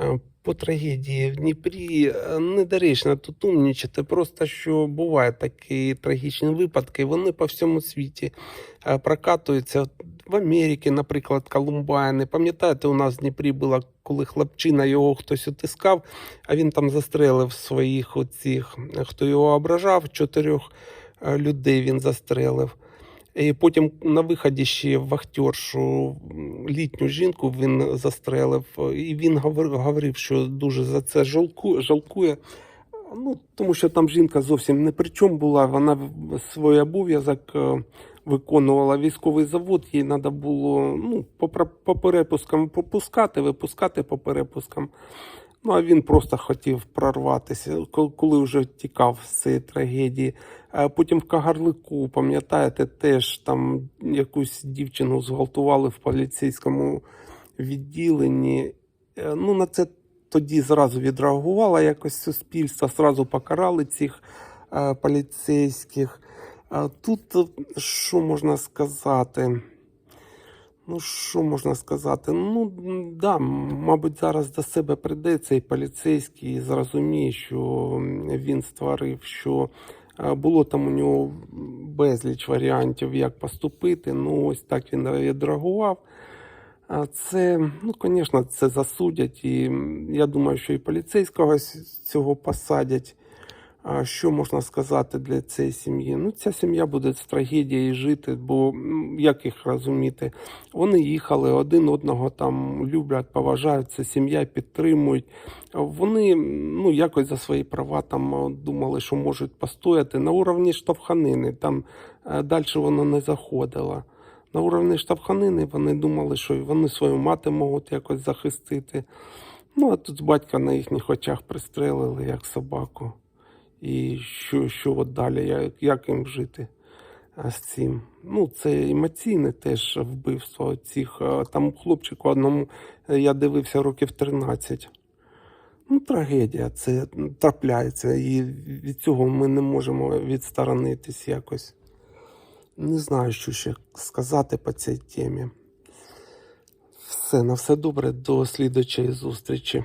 Е, По трагедії в Дніпрі е, недоречно тут умнічати, просто що бувають такі трагічні випадки, вони по всьому світі е, прокатуються. В Америці, наприклад, Колумбайни. Пам'ятаєте, у нас в Дніпрі було, коли хлопчина його хтось утискав, а він там застрелив своїх оцих, хто його ображав, чотирьох людей він застрелив. І потім на виході ще вахтершу літню жінку він застрелив, і він говорив, що дуже за це жалкує. Ну, тому що там жінка зовсім не при чому була. Вона свій обов'язок е, виконувала військовий завод, їй треба було ну, по, по перепускам попускати, випускати по перепускам. Ну, а він просто хотів прорватися, коли вже тікав з цієї трагедії. Потім в Кагарлику, пам'ятаєте, теж там якусь дівчину зґвалтували в поліцейському відділенні. Е, Ну, на це тоді зразу відреагувало якось суспільство, зразу покарали цих е, поліцейських. Тут е, що можна сказати? Ну, що можна сказати? Ну, да, мабуть, зараз до себе прийде цей поліцейський і зрозуміє, що він створив, що е, було там у нього безліч варіантів, як поступити. Ну, ось так він відреагував. Це, ну, звісно, це засудять, і я думаю, що і поліцейського цього посадять. Що можна сказати для цієї сім'ї? Ну, ця сім'я буде з трагедією жити, бо як їх розуміти? Вони їхали один одного там люблять, поважають, це сім'я підтримують. Вони ну, якось за свої права там е, думали, що можуть постояти на уровні штовханини. Там далі воно не заходило. На уровні штовханини вони думали, що вони свою мати можуть якось захистити. Ну, а тут батька на їхніх очах пристрелили, як собаку. І що, що от далі, як, як їм жити з цим? Ну, це емоційне теж вбивство цих. Там хлопчику одному е, я дивився років 13. Ну, трагедія, це трапляється, і від цього ми не можемо відсторонитись якось. Не знаю, що ще сказати по цій темі. Все, на все добре, до слідучої зустрічі.